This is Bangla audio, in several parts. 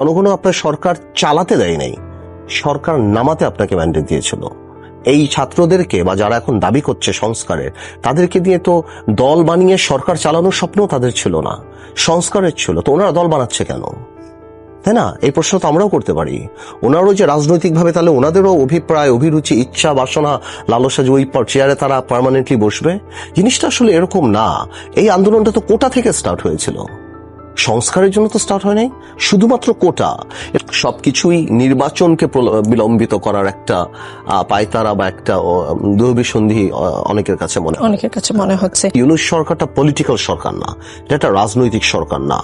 জনগণ আপনার সরকার চালাতে দেয় নাই। সরকার নামাতে আপনাকে ম্যান্ডেট দিয়েছিল। এই ছাত্রদেরকে বা যারা এখন দাবি করছে সংস্কারের, তাদেরকে দিয়ে তো দল বানিয়ে সরকার চালানোর স্বপ্ন তাদের ছিল না। সংস্কারের ছিল। তো ওনারা দল বানাচ্ছে কেন? তাই না? এই প্রশ্ন তো আমরাও করতে পারি। ওনারও যে রাজনৈতিকভাবে তাহলে ওনাদেরও অভিপ্রায়, অভিরুচি, ইচ্ছা, বাসনা, লালসা যে ওই চেয়ারে তারা পার্মানেন্টলি বসবে? জিনিসটা আসলে এরকম না। এই আন্দোলনটা তো কোটা থেকে স্টার্ট হয়েছিল। সংস্কারের জন্য তো স্টার্ট হয় নাই। শুধুমাত্র কোটা। সবকিছুই নির্বাচনকে বিলম্বিত করার একটা পায়তারা বা একটা দুর্বিসন্ধি অনেকের কাছে মনে অনেকের কাছে মনে হচ্ছে। ইউনুস সরকারটা পলিটিক্যাল সরকার না। এটা রাজনৈতিক সরকার না।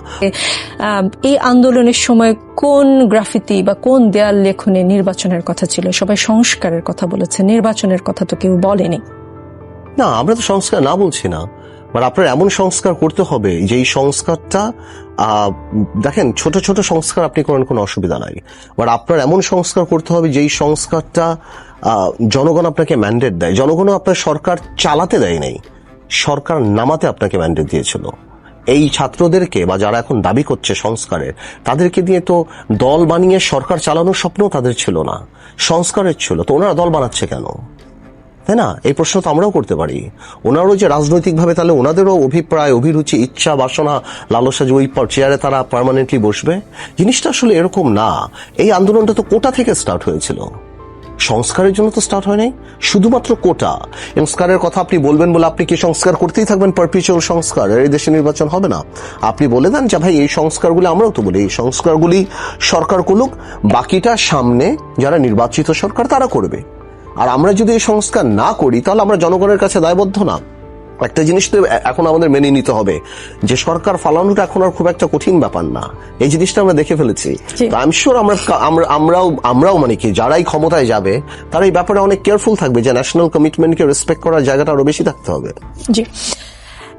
এই আন্দোলনের সময় কোন গ্রাফিতি বা কোন দেয়াল লেখনে নির্বাচনের কথা ছিল? সবাই সংস্কারের কথা বলেছে নির্বাচনের কথা তো কেউ বলেনি। না আমরা তো সংস্কার না বলছি না। বাট আপনার এমন সংস্কার করতে হবে যে এই সংস্কারটা দেখেন, ছোট ছোট সংস্কার আপনি করেন, কোনো অসুবিধা নাই। বাট আপনার এমন সংস্কার করতে হবে, যেই সংস্কারটা জনগণ আপনাকে ম্যান্ডেট দেয়। জনগণও আপনার সরকার চালাতে দেয় নাই। সরকার নামাতে আপনাকে ম্যান্ডেট দিয়েছিল। এই ছাত্রদেরকে, বা যারা এখন দাবি করছে সংস্কারের তাদেরকে দিয়ে তো দল বানিয়ে সরকার চালানোর স্বপ্ন তাদের ছিল না। সংস্কারের ছিল। তো ওনারা দল বানাচ্ছে কেন? তাই না? এই প্রশ্ন তো আমরাও করতে পারি। ওনারও যে রাজনৈতিকভাবে তাহলে ওনাদেরও অভিপ্রায়, অভিরুচি, ইচ্ছা, বাসনা, লালসা যে ওই চেয়ারে তারা পার্মানেন্টলি বসবে? জিনিসটা আসলে এরকম না। এই আন্দোলনটা তো কোটা থেকে স্টার্ট হয়েছিল। সংস্কারের জন্য তো স্টার্ট হয় নাই শুধুমাত্র কোটা। সংস্কারের কথা আপনি বলবেন বলে আপনি কি সংস্কার করতেই থাকবেন পারপিচুয়াল সংস্কার? এই দেশে নির্বাচন হবে না। আপনি বলে দেন যে ভাই এই সংস্কারগুলি আমরাও তো বলি। এই সংস্কারগুলি সরকার করুক, বাকিটা সামনে যারা নির্বাচিত সরকার তারা করবে। আর আমরা যদি এই সংস্কার না করি তাহলে আমরা জনগণের কাছে দায়বদ্ধ না। একটা জিনিস তো এখন আমাদের মেনে নিতে হবে যে সরকার ফালানোটা এখন আর খুব একটা কঠিন ব্যাপার না। এই জিনিসটা আমরা দেখে ফেলেছি। জি। তো আই এম শিওর আমরা আমরা- আমরাও আমরাও মানে কি যারাই ক্ষমতায় যাবে তারা এই ব্যাপারে অনেক কেয়ারফুল থাকবে যে ন্যাশনাল কমিটমেন্টকে রেসপেক্ট করার জায়গাটা আরও বেশি থাকতে হবে। জি।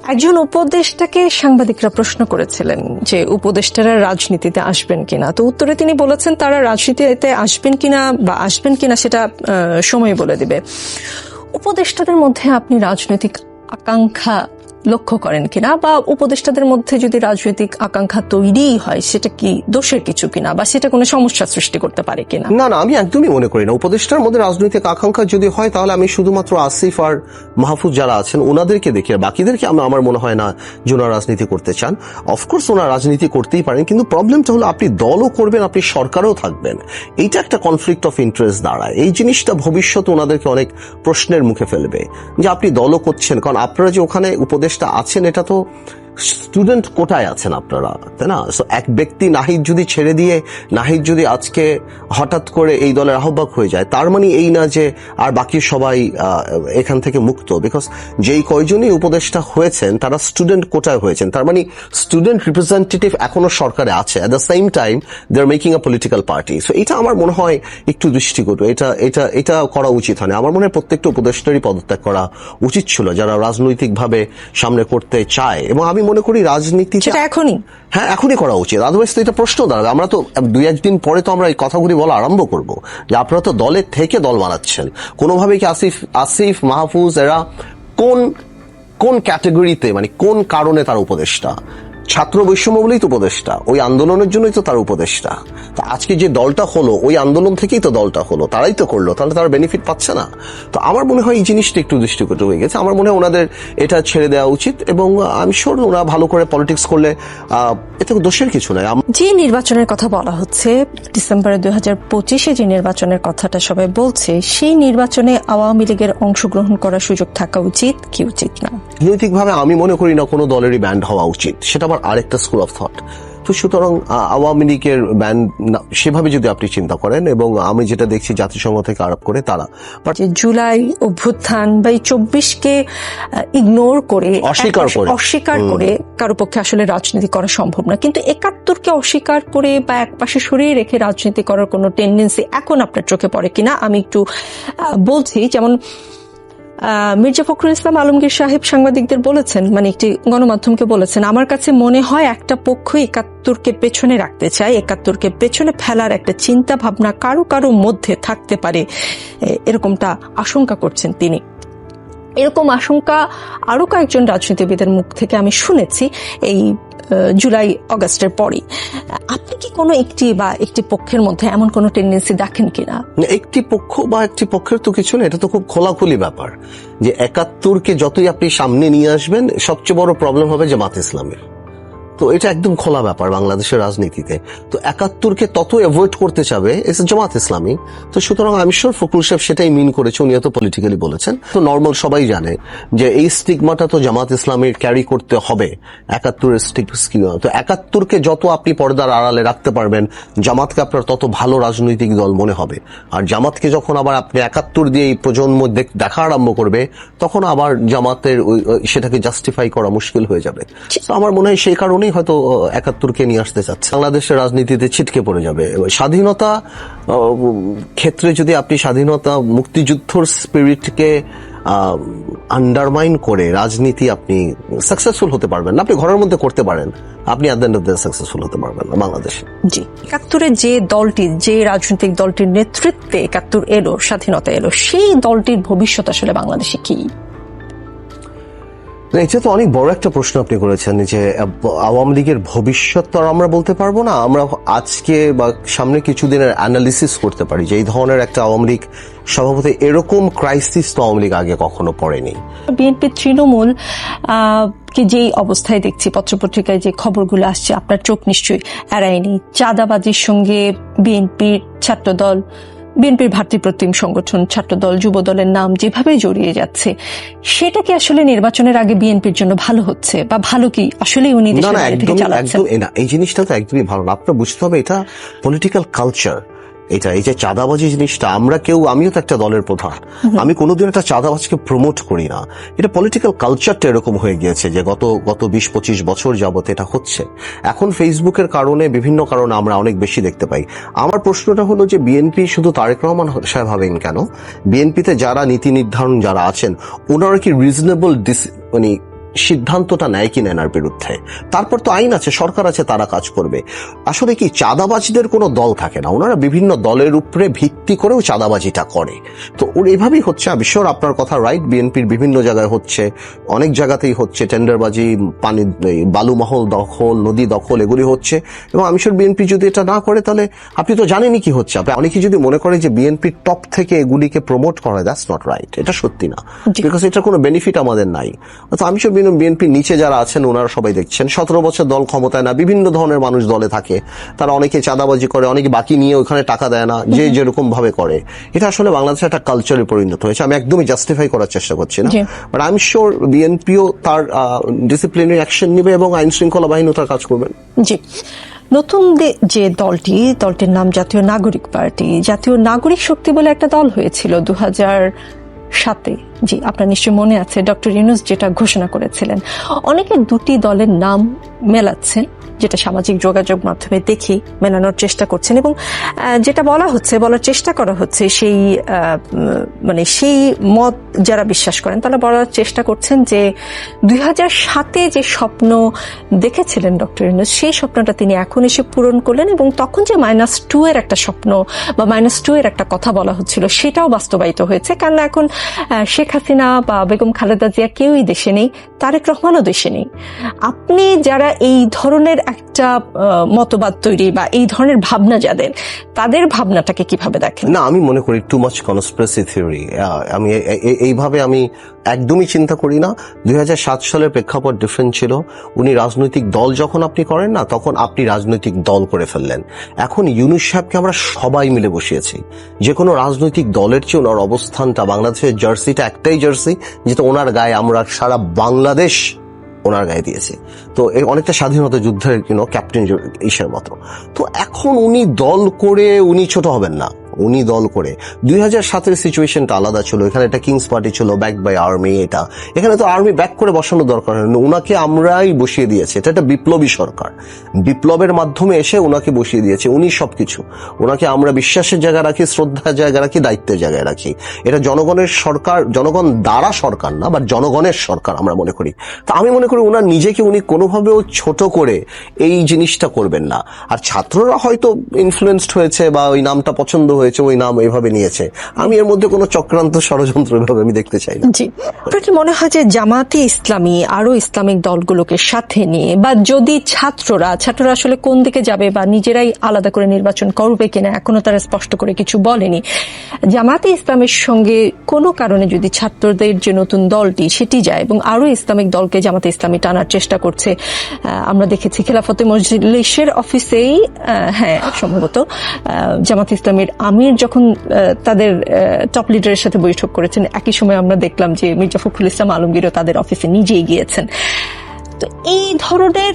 একজন উপদেষ্টাকে সাংবাদিকরা প্রশ্ন করেছিলেন যে উপদেষ্টারা রাজনীতিতে আসবেন কিনা। তো উত্তরে তিনি বলেছেন, তারা রাজনীতিতে আসবেন কিনা বা আসবেন কিনা সেটা সময় বলে দিবে। উপদেষ্টাদের মধ্যে আপনি রাজনৈতিক আকাঙ্ক্ষা লক্ষ্য করেন কিনা বা উপদেষ্টাদের মধ্যে যদি রাজনৈতিক আকাঙ্ক্ষা তৈরি হয়, সেটা কি দোষের কিছু কিনা বা সেটা কোনো সমস্যা সৃষ্টি করতে পারে কিনা? না না, আমি একদমই মনে করি না। উপদেষ্টার মধ্যে রাজনৈতিক আকাঙ্ক্ষা যদি হয়, তাহলে আমি শুধুমাত্র আসিফ আর মাহফুজ যারা আছেন, ওনাদেরকে দেখি আর বাকিদেরকে আমি আমার মনে হয় না যে ওনারা রাজনীতি করতে চান। অফকোর্স ওনারা রাজনীতি করতেই পারেন, কিন্তু প্রবলেমটা হলো আপনি দলও করবেন, আপনি সরকারও থাকবেন। এইটা একটা কনফ্লিক্ট অফ ইন্টারেস্ট দাঁড়ায়। এই জিনিসটা ভবিষ্যতে ওনাদেরকে অনেক প্রশ্নের মুখে ফেলবে। যে আপনি দলও করছেন, কারণ আপনারা যে ওখানে উপদেষ্টা আছেন এটা তো স্টুডেন্ট কোটায় আছেন আপনারা তাই না? So, এক ব্যক্তি নাহিদ যদি ছেড়ে দিয়ে নাহিদ যদি আজকে হঠাৎ করে এই দলের আহ্বায়ক হয়ে যায় তার মানে এই না যে আর বাকি সবাই এখান থেকে মুক্ত বিকজ যেই কয়জনই উপদেষ্টা হয়েছেন তারা স্টুডেন্ট কোটায় হয়েছেন? তার মানে স্টুডেন্ট রিপ্রেজেন্টেটিভ এখনও সরকারে আছে। At the same time they are making a political party so এটা আমার মনে হয় একটু দৃষ্টিকটু এটা এটা এটা করা উচিত হয় আমার মনে হয় প্রত্যেকটা উপদেষ্টারই পদত্যাগ করা উচিত ছিল যারা রাজনৈতিকভাবে সামনে করতে চায়। এবং আমি মনে করি রাজনীতি সেটা এখনই। হ্যাঁ এখনই করা উচিত। আদারওয়াইজ তো এটা প্রশ্ন দাঁড়াবে। আমরা তো দুই একদিন পরে তো আমরা এই কথাগুলি বলা আরম্ভ করব যে আপনারা তো দলের থেকে দল বানাচ্ছেন। কোনোভাবে কি আসিফ আসিফ মাহফুজ এরা কোন কোন ক্যাটাগরিতে মানে কোন কারণে তার উপদেষ্টা? ছাত্র বৈষম্য বলেই তো উপদেষ্টা। ওই আন্দোলনের জন্যই তো তার উপদেষ্টা। তো আজকে যে দলটা হলো ওই আন্দোলন থেকেই তো দলটা হলো তারাই তো করল তাহলে তারা বেনিফিট পাচ্ছে না। তো আমার মনে হয় এই জিনিসটা একটু দৃষ্টিকটু হয়ে গেছে। আমার মনে হয় ওনাদের এটা ছেড়ে দেওয়া উচিত এবং আমি শিওর ওরা ভালো করে পলিটিক্স করলে এতে দোষের কিছু নাই। যে নির্বাচনের কথা বলা হচ্ছে ডিসেম্বরে দুই হাজার পঁচিশে যে নির্বাচনের কথাটা সবাই বলছে সেই নির্বাচনে আওয়ামী লীগের অংশগ্রহণ করার সুযোগ থাকা উচিত কি উচিত না? নৈতিকভাবে আমি মনে করি না কোনো দলেরই ব্যান্ড হওয়া উচিত। সেটা আবার আরেকটা স্কুল অফ থট তো সুতরাং আওয়ামী লীগের ব্যান্ড সেভাবে যদি আপনি চিন্তা করেন এবং আমি যেটা দেখছি জাতিসংঘ থেকে আরোপ করে তারা। জুলাই অভ্যুত্থান বা এই চব্বিশকে ইগনোর করে অস্বীকার করে। অস্বীকার করে কারও পক্ষে আসলে রাজনীতি করা সম্ভব না। কিন্তু একাত্তরকে অস্বীকার করে বা একপাশে সরিয়ে রেখে রাজনীতি করার কোনো টেন্ডেন্সি এখন আপনার চোখে পড়ে কিনা আমি একটু বলছি। যেমন মির্জা ফখরুল ইসলাম আলমগীর সাহেব সাংবাদিকদের বলেছেন মানে একটি গণমাধ্যমকে বলেছেন, আমার কাছে মনে হয় একটা পক্ষ একাত্তরকে পেছনে রাখতে চায়, একাত্তরকে পেছনে ফেলার একটা চিন্তা ভাবনা কারও কারও মধ্যে থাকতে পারে এরকমটা আশঙ্কা করছেন তিনি। এরকম আশঙ্কা আরও কয়েকজন রাজনীতিবিদের মুখ থেকে আমি শুনেছি, এই জুলাই, অগাস্টের পরে আপনি কি কোনো একটি বা একটি পক্ষের মধ্যে এমন কোনো টেন্ডেন্সি দেখেন কিনা? একটি পক্ষ বা একটি পক্ষের তো কিছু না, এটা তো খুব খোলাখুলি ব্যাপার। যে একাত্তরকে যতই আপনি সামনে নিয়ে আসবেন, সবচেয়ে বড় প্রবলেম হবে জামাত ইসলামের। তো এটা একদম খোলা ব্যাপার বাংলাদেশের রাজনীতিতে। তো একাত্তরকে তত অ্যাভয়েড করতে চাবে এস জামাত ইসলামী। তো সুতরাং আমি শিওর ফকুল সাহেব সেটাই মিন করেছে উনি তো পলিটিক্যালি বলেছেন। তো নর্মাল সবাই জানে যে এই স্টিগমাটা তো জামাত ইসলামের ক্যারি করতে হবে একাত্তরের স্টিক তো একাত্তরকে যত আপনি পর্দার আড়ালে রাখতে পারবেন জামাতকে আপনার তত ভালো রাজনৈতিক দল মনে হবে। আর জামাতকে যখন আবার আপনি একাত্তর দিয়ে এই প্রজন্ম দেখ- আরম্ভ করবে তখন আবার জামাতের সেটাকে জাস্টিফাই করা মুশকিল হয়ে যাবে। তো আমার মনে হয় সেই কারণেই হয়তো একাত্তরকে নিয়ে আসতে চাচ্ছে। বাংলাদেশের রাজনীতিতে ছিটকে পড়ে যাবে। স্বাধীনতা ক্ষেত্রে যদি আপনি স্বাধীনতা মুক্তিযুদ্ধর স্পিরিটকে আন্ডারমাইন করে রাজনীতি আপনি সাকসেসফুল হতে পারবেন না, আপনি ঘরের মধ্যে করতে পারেন, আপনি সাকসেসফুল হতে পারবেন না বাংলাদেশে। জি। একাত্তরে যে দলটি, যে রাজনৈতিক দলটির নেতৃত্বে একাত্তর এলো, স্বাধীনতা এলো, সেই দলটির ভবিষ্যৎ আসলে বাংলাদেশে কি? এটা তো অনেক বড় একটা প্রশ্ন আপনি করেছেন যে আওয়ামী লীগের ভবিষ্যৎ তো আর আমরা বলতে পারব না, আমরা আজকে বা সামনে কিছুদিনের অ্যানালিসিস করতে পারি যে, এই ধরনের একটা আওয়ামী লীগ সভাপতি এরকম ক্রাইসিস তো আওয়ামী লীগ আগে কখনো পড়েনি। বিএনপি তৃণমূল কে যেই অবস্থায় দেখছি, পত্রপত্রিকায় যে খবরগুলো আসছে, আপনার চোখ নিশ্চয়ই এড়ায়নি। চাঁদাবাজির সঙ্গে বিএনপির ছাত্রদল বিএনপির ভাতৃপ্রতিম সংগঠন ছাত্রদল যুবদলের নাম যেভাবে জড়িয়ে যাচ্ছে সেটা কি আসলে নির্বাচনের আগে বিএনপির জন্য ভালো হচ্ছে? বা ভালো কি আসলে উনি এই জিনিসটা তো একদমই ভালো না। আপনার বুঝতে হবে এটা পলিটিক্যাল কালচার এটা এই যে চাঁদাবাজি জিনিসটা আমরা কেউ আমিও তো একটা দলের প্রধান। আমি কোনোদিন একটা চাঁদাবাজকে প্রমোট করি না। এটা পলিটিক্যাল কালচারটা এরকম হয়ে গিয়েছে যে গত গত বিশ পঁচিশ বছর যাবত এটা হচ্ছে। এখন ফেসবুকের কারণে বিভিন্ন কারণে আমরা অনেক বেশি দেখতে পাই। আমার প্রশ্নটা হলো যে বিএনপি শুধু তারেক রহমান সাহেব হবেন কেন? বিএনপিতে যারা নীতি নির্ধারণ যারা আছেন ওনারা কি রিজনেবল মানে সিদ্ধান্তটা নেয় কিনা এনার বিরুদ্ধে। তারপর তো আইন আছে সরকার আছে তারা কাজ করবে। আসলে কি চাঁদাবাজিদের কোনো দল থাকে না। ওনারা বিভিন্ন দলের উপরে ভিত্তি করেও চাঁদাবাজিটা করে। তো ওর এভাবেই হচ্ছে sure আপনার কথা রাইট বিএনপির বিভিন্ন জায়গায় হচ্ছে অনেক জায়গাতেই হচ্ছে টেন্ডারবাজি পানি বালুমহল দখল নদী দখল এগুলি হচ্ছে। এবং আমি শিওর বিএনপি যদি এটা না করে তাহলে আপনি তো জানেনই কি হচ্ছে। আপনি অনেকে যদি মনে করে যে বিএনপির টপ থেকে এগুলিকে প্রমোট করা দ্যাটস নট রাইট এটা সত্যি না। বিকজ এটার কোনো বেনিফিট আমাদের নাই। তো আমি সব বিএনপির নিচে যারা আছেন ওনারা সবাই দেখছেন। সতেরো বছর দল ক্ষমতায় না বিভিন্ন ধরনের মানুষ দলে থাকে। তারা অনেকে চাঁদাবাজি করে অনেকে বাকি নিয়ে ওখানে টাকা দেয় না যে যেরকম ভাবে করে। এটা আসলে বাংলাদেশে একটা কালচারে পরিণত হয়েছে। আমি একদমই জাস্টিফাই করার চেষ্টা করছি না। বাট আই এম শিওর বিএনপিও তার ডিসিপ্লিনারি অ্যাকশন নেবে এবং আইন শৃঙ্খলা বাহিনীও তার কাজ করবেন জি। নতুন যে দলটি দলটির নাম জাতীয় নাগরিক পার্টি। জাতীয় নাগরিক শক্তি বলে একটা দল হয়েছিল দু হাজার সাতে। জি, আপনার নিশ্চয় মনে আছে ডক্টর ইউনুস যেটা ঘোষণা করেছিলেন। অনেকে দুটি দলের নাম মেলাচ্ছেন, যেটা সামাজিক যোগাযোগ মাধ্যমে দেখি মেলানোর চেষ্টা করছেন এবং যেটা বলা হচ্ছে, বলার চেষ্টা করা হচ্ছে, সেই মানে সেই মত যারা বিশ্বাস করেন, তারা বলার চেষ্টা করছেন যে দুই সাতে যে স্বপ্ন দেখেছিলেন ডক্টর ইউনুস, সেই স্বপ্নটা তিনি এখন এসে পূরণ করলেন এবং তখন যে মাইনাস টু এর একটা স্বপ্ন বা মাইনাস টু এর একটা কথা বলা হচ্ছিল, সেটাও বাস্তবায়িত হয়েছে। কারণ এখন শেখ হাসিনা বা বেগম খালেদা জিয়া কেউই দেশে নেই, তারেক রহমানও দেশে নেই। আপনি যারা এই ধরনের একটা মতবাদ তৈরি বা এই ধরনের ভাবনা যাদের, তাদের ভাবনাটাকে কীভাবে দেখেন? না, আমি মনে করি টু মাচ কনস্পিরেসি থিওরি আমি এইভাবে আমি একদমই চিন্তা করি না। দুই সালের প্রেক্ষাপট ডিফারেন্ট ছিল। উনি রাজনৈতিক দল যখন আপনি করেন না, তখন আপনি রাজনৈতিক দল করে ফেললেন। এখন ইউনুস সাহেবকে আমরা সবাই মিলে বসিয়েছি। যে কোনো রাজনৈতিক দলের চেয়ে ওনার অবস্থানটা, বাংলাদেশের জার্সিটা একটাই জার্সি, যেটা ওনার গায়ে আমরা সারা বাংলাদেশ ওনার গায়ে দিয়েছে। তো এই অনেকটা স্বাধীনতা যুদ্ধের ক্যাপ্টেন ইসের মতো তো এখন উনি দল করে উনি ছোট হবেন না। উনি দল করে। দুই হাজার সাতের সিচুয়েশনটা আলাদা ছিল। এখানে একটা কিংস পার্টি ছিল ব্যাক বাই আর্মি এটা। এখানে তো আর্মি ব্যাক করে বসানো দরকার হয়নি ওনাকে আমরাই বসিয়ে দিয়েছে। এটা একটা বিপ্লবী সরকার। বিপ্লবের মাধ্যমে এসে ওনাকে বসিয়ে দিয়েছে। উনি সবকিছু। ওনাকে আমরা বিশ্বাসের জায়গায় রাখি, শ্রদ্ধার জায়গায় রাখি, দায়িত্বের জায়গায় রাখি। এটা জনগণের সরকার, জনগণ দ্বারা সরকার না বা জনগণের সরকার আমরা মনে করি। তা আমি মনে করি ওনার নিজেকে উনি কোনোভাবেও ছোট করে এই জিনিসটা করবেন না। আর ছাত্ররা হয়তো ইনফ্লুয়েন্সড হয়েছে বা ওই নামটা পছন্দ হয়েছে হয়েছে, ওই নাম এভাবে নিয়েছে। আমি এর মধ্যে কোনো চক্রান্ত ষড়যন্ত্র এভাবে আমি দেখতে চাই না। জি। মনে হয় যে জামাতে ইসলামী আরও ইসলামিক দলগুলোকে সাথে নিয়ে, বা যদি ছাত্ররা ছাত্ররা আসলে কোন দিকে যাবে বা নিজেরাই আলাদা করে নির্বাচন করবে কিনা, এখনও তারা স্পষ্ট করে কিছু বলেনি। জামাতে ইসলামের সঙ্গে কোনো কারণে যদি ছাত্রদের যে নতুন দলটি, সেটি যায় এবং আরও ইসলামিক দলকে জামাতে ইসলামী টানার চেষ্টা করছে আমরা দেখেছি খেলাফতে মজলিসের অফিসেই হ্যাঁ সম্ভবত জামাত ইসলামের আমির যখন তাদের টপ লিডারের সাথে বৈঠক করেছেন, একই সময় আমরা দেখলাম যে মির্জা ফখরুল ইসলাম আলমগীরও তাদের অফিসে নিজেই গিয়েছেন। তো এই ধরনের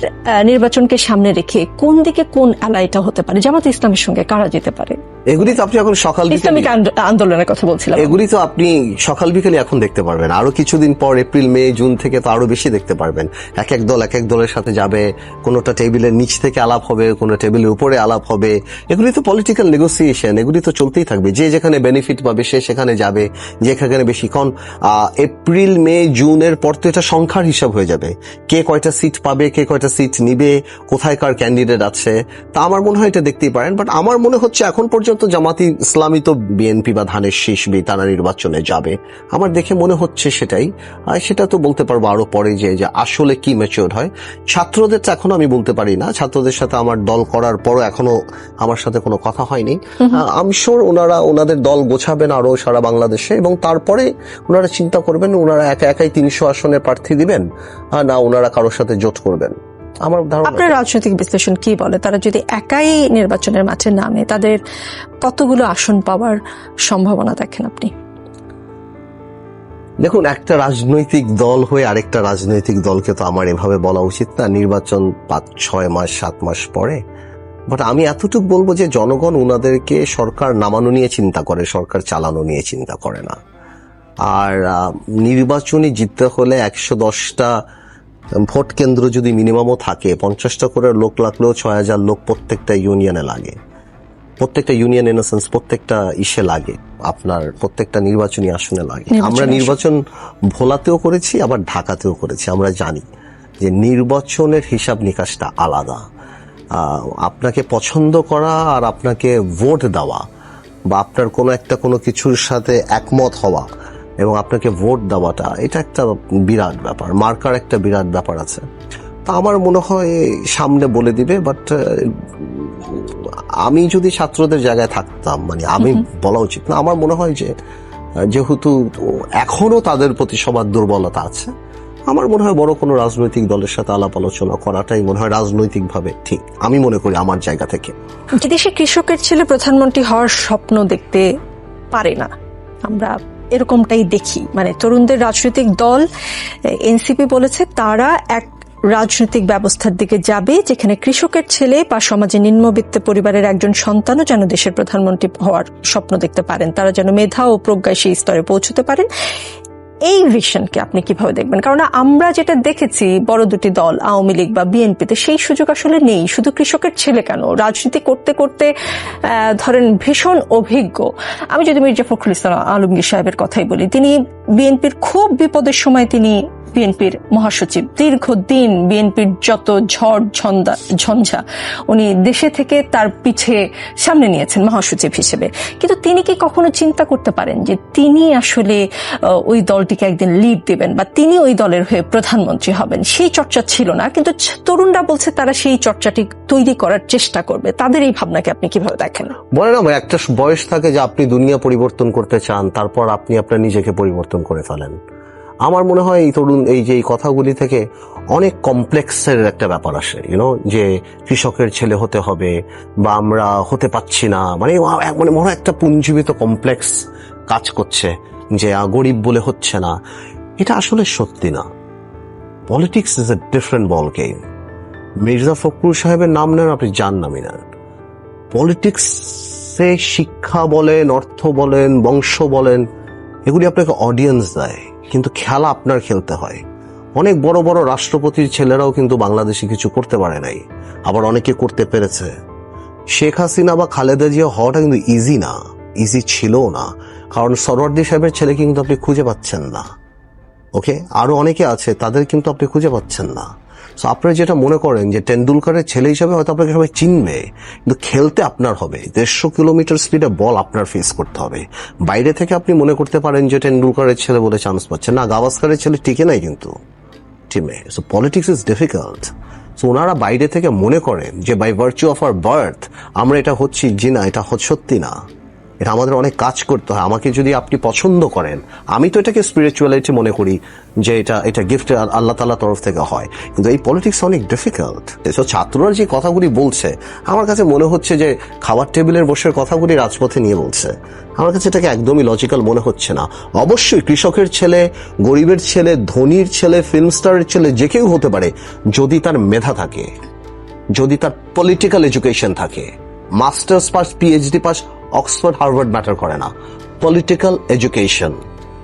নির্বাচনকে সামনে রেখে কোন দিকে কোন অ্যালাইটা হতে পারে? জামাত ইসলামের সঙ্গে কারা যেতে পারে? এগুলি তো আপনি এখন সকাল ইসলামিক আন্দোলনের কথা বলছিলাম। এগুলি তো আপনি সকাল বিকেলে এখন দেখতে পারবেন। আরও কিছুদিন পর এপ্রিল মে জুন থেকে তো আরও বেশি দেখতে পারবেন। এক এক দল এক এক দলের সাথে যাবে। কোনোটা টেবিলের নিচ থেকে আলাপ হবে কোনো টেবিলের উপরে আলাপ হবে। এগুলি তো পলিটিক্যাল নেগোসিয়েশন এগুলি তো চলতেই থাকবে। যে যেখানে বেনিফিট পাবে সে সেখানে যাবে। যেখানে বেশি। কারণ এপ্রিল মে জুনের পর তো এটা সংখ্যার হিসাব হয়ে যাবে। কে কয়টা সিট পাবে কে কয়টা সিট নিবে কোথায় কার ক্যান্ডিডেট আছে। তা আমার মনে হয় এটা দেখতেই পারেন। বাট আমার মনে হচ্ছে এখন পর্যন্ত জামাতি ইসলামী তো বিএনপি বা ধানের শীষ বি তারা নির্বাচনে যাবে। আমার দেখে মনে হচ্ছে সেটাই। আর সেটা তো বলতে পারব আরও পরে যে যে আসলে কি ম্যাচিওর হয়। ছাত্রদের তো এখনও আমি বলতে পারি না। ছাত্রদের সাথে আমার দল করার পরও এখনও আমার সাথে কোনো কথা হয়নি। আমি শিওর ওনারা ওনাদের দল গোছাবেন আরও সারা বাংলাদেশে এবং তারপরে ওনারা চিন্তা করবেন ওনারা একা একাই তিনশো আসনে প্রার্থী দিবেন। না ওনারা কারোর সাথে জোট করবেন। আমার ধারণা আপনার রাজনৈতিক বিশ্লেষণ কি বলে? তারা যদি একাই নির্বাচনের মাঠে নামে তাদের কতগুলো আসন পাওয়ার সম্ভাবনা দেখেন আপনি? দেখুন একটা রাজনৈতিক দল হয়ে আরেকটা রাজনৈতিক দলকে তো আমার এভাবে বলা উচিত না। নির্বাচন পাঁচ ছয় মাস সাত মাস পরে। বাট আমি এতটুকু বলব যে জনগণ ওনাদেরকে সরকার নামানো নিয়ে চিন্তা করে সরকার চালানো নিয়ে চিন্তা করে না। আর নির্বাচনী জিততে হলে একশো দশটা ভোট কেন্দ্র যদি মিনিমামও থাকে পঞ্চাশটা করে লোক লাগলেও ছয় হাজার লোক প্রত্যেকটা ইউনিয়নে লাগে। প্রত্যেকটা ইউনিয়ন ইন সেন্স প্রত্যেকটা ইসে লাগে। আপনার প্রত্যেকটা নির্বাচনী আসনে লাগে। আমরা নির্বাচন ভোলাতেও করেছি আবার ঢাকাতেও করেছি। আমরা জানি যে নির্বাচনের হিসাব নিকাশটা আলাদা। আপনাকে পছন্দ করা আর আপনাকে ভোট দেওয়া বা আপনার কোনো একটা কোনো কিছুর সাথে একমত হওয়া এবং আপনাকে ভোট দেওয়াটা এটা একটা বিরাট ব্যাপার মার্কার একটা বিরাট ব্যাপার আছে। তা আমার মনে হয় সামনে বলে দিবে বাট আমি যদি ছাত্রদের জায়গায় থাকতাম মানে আমি বলা উচিত না আমার মনে হয় যে যেহেতু এখনও তাদের প্রতি সবার দুর্বলতা আছে আমার মনে হয় বড় কোনো রাজনৈতিক দলের সাথে আলাপ আলোচনা করাটাই মনে হয় রাজনৈতিকভাবে ঠিক আমি মনে করি আমার জায়গা থেকে। বিদেশে কৃষকের ছেলে প্রধানমন্ত্রী হওয়ার স্বপ্ন দেখতে পারে না আমরা এরকমটাই দেখি। মানে তরুণদের রাজনৈতিক দল এনসিপি বলেছে তারা এক রাজনৈতিক ব্যবস্থার দিকে যাবে, যেখানে কৃষকের ছেলে বা সমাজে নিম্নবিত্ত পরিবারের একজন সন্তানও যেন দেশের প্রধানমন্ত্রী হওয়ার স্বপ্ন দেখতে পারেন। তারা যেন মেধা ও প্রজ্ঞায় সেই স্তরে পৌঁছতে পারেন। এই ভিশনকে আপনি কীভাবে দেখবেন? কারণ আমরা যেটা দেখেছি, বড় দুটি দল, আওয়ামী লীগ বা বিএনপিতে সেই সুযোগ আসলে নেই। শুধু কৃষকের ছেলে কেন? রাজনীতি করতে করতে ধরেন ভীষণ অভিজ্ঞ। আমি যদি মির্জা ফখরুল ইসলাম আলমগীর সাহেবের কথাই বলি, তিনি বিএনপির খুব বিপদের সময় তিনি বিএনপির মহাসচিব। দীর্ঘদিন বিএনপির যত ঝড় ঝঞ্ঝা, উনি দেশে থেকে তার পিছে সামনে নিয়েছেন মহাসচিব হিসেবে। কিন্তু তিনি কি কখনো চিন্তা করতে পারেন যে তিনি আসলে ওই দলটিকে একদিন লিড দেবেন বা তিনি ওই দলের হয়ে প্রধানমন্ত্রী হবেন? সেই চর্চা ছিল না। কিন্তু তরুণরা বলছে তারা সেই চর্চাটি তৈরি করার চেষ্টা করবে। তাদের এই ভাবনাকে আপনি কীভাবে দেখেন? বলে না একটা বয়স থাকে যে আপনি দুনিয়া পরিবর্তন করতে চান, তারপর আপনি আপনার নিজেকে পরিবর্তন করে ফেলেন। আমার মনে হয় এই তরুণ, এই যে এই কথাগুলি থেকে অনেক কমপ্লেক্সের একটা ব্যাপার আসে ইউনো যে কৃষকের ছেলে হতে হবে বা আমরা হতে পাচ্ছি না। মানে মানে মনে হয় একটা পুঞ্জীবিত কমপ্লেক্স কাজ করছে যে গরিব বলে হচ্ছে না। এটা আসলে সত্যি না। Politics is a different ball game Mirza Fakhrul সাহেবের নাম নেন, আপনি যান নামই নেন। পলিটিক্সে শিক্ষা বলেন, অর্থ বলেন, বংশ বলেন, এগুলি আপনাকে অডিয়েন্স দেয়। কিন্তু খেলা আপনার খেলতে হয়। অনেক বড় বড় রাষ্ট্রপতির ছেলেরাও কিন্তু বাংলাদেশে কিছু করতে পারে নাই। আবার অনেকে করতে পেরেছে। শেখ হাসিনা বা খালেদা জিয়া হওয়াটা কিন্তু ইজি না। ইজি ছিল না। কারণ সরওয়ার্দি সাহেবের ছেলে কিন্তু আপনি খুঁজে পাচ্ছেন না। ওকে আরও অনেকে আছে, তাদের কিন্তু আপনি খুঁজে পাচ্ছেন না। সো আপনারা যেটা মনে করেন যে টেন্ডুলকারের ছেলে হিসাবে হয়তো আপনাকে সবাই চিনবে, কিন্তু খেলতে আপনার হবে। দেড়শো কিলোমিটার স্পিডে বল আপনার ফেস করতে হবে। বাইরে থেকে আপনি মনে করতে পারেন যে টেন্ডুলকারের ছেলে বলে চান্স পাচ্ছে না, গাভাস্কারের ছেলে টিকে নাই কিন্তু। টিমে। So politics is difficult so ওনারা বাইরে থেকে মনে করেন যে by virtue of our birth আমরা এটা হচ্ছি জি না, এটা সত্যি না। এটা আমাদের অনেক কাজ করতে হয়। আমাকে যদি আপনি পছন্দ করেন, আমি তো এটাকে স্পিরিচুয়ালিটি মনে করি যে এটা এটা গিফট আল্লাহ তাল্লাহ তরফ থেকে হয়। কিন্তু এই পলিটিক্স অনেক ডিফিকাল্ট তো ছাত্ররা যে কথাগুলি বলছে, আমার কাছে মনে হচ্ছে যে খাবার টেবিলের বসে কথাগুলি রাজপথে নিয়ে বলছে। আমার কাছে এটাকে একদমই লজিক্যাল মনে হচ্ছে না। অবশ্যই কৃষকের ছেলে, গরিবের ছেলে, ধনীর ছেলে ফিল্ম স্টারের ছেলে, যে কেউ হতে পারে, যদি তার মেধা থাকে, যদি তার পলিটিক্যাল এডুকেশন থাকে। Masters pass PhD pass Oxford Harvard matter করে না। পলিটিক্যাল এডুকেশন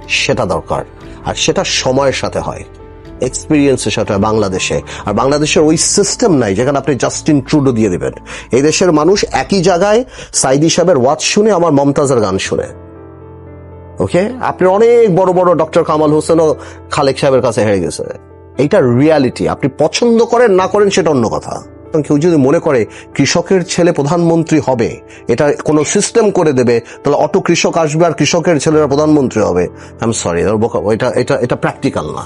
সেটা দরকার। আর সেটা সময়ের সাথে হয়। এক্সপিরিয়েন্সের সাথে বাংলাদেশে। আর বাংলাদেশের ওই সিস্টেম নাই যেখানে আপনি জাস্টিন ট্রুডো দিয়ে দেবেন। এই দেশের মানুষ একই জায়গায় সাইদি সাহেবের ওয়াজ শুনে আমার মমতাজের গান শুনে। ওকে আপনি অনেক বড় বড় ডক্টর কামাল হোসেনও খালেক সাহেবের কাছে হেরে গেছে। এইটা রিয়ালিটি আপনি পছন্দ করেন, না করেন, সেটা অন্য কথা। কেউ যদি মনে করে কৃষকের ছেলে প্রধানমন্ত্রী হবে, এটা কোনো সিস্টেম করে দেবে, তাহলে অটো কৃষক আসবে আর কৃষকের ছেলেরা প্রধানমন্ত্রী হবে। আই এম সরি এটা এটা এটা প্র্যাকটিক্যাল না।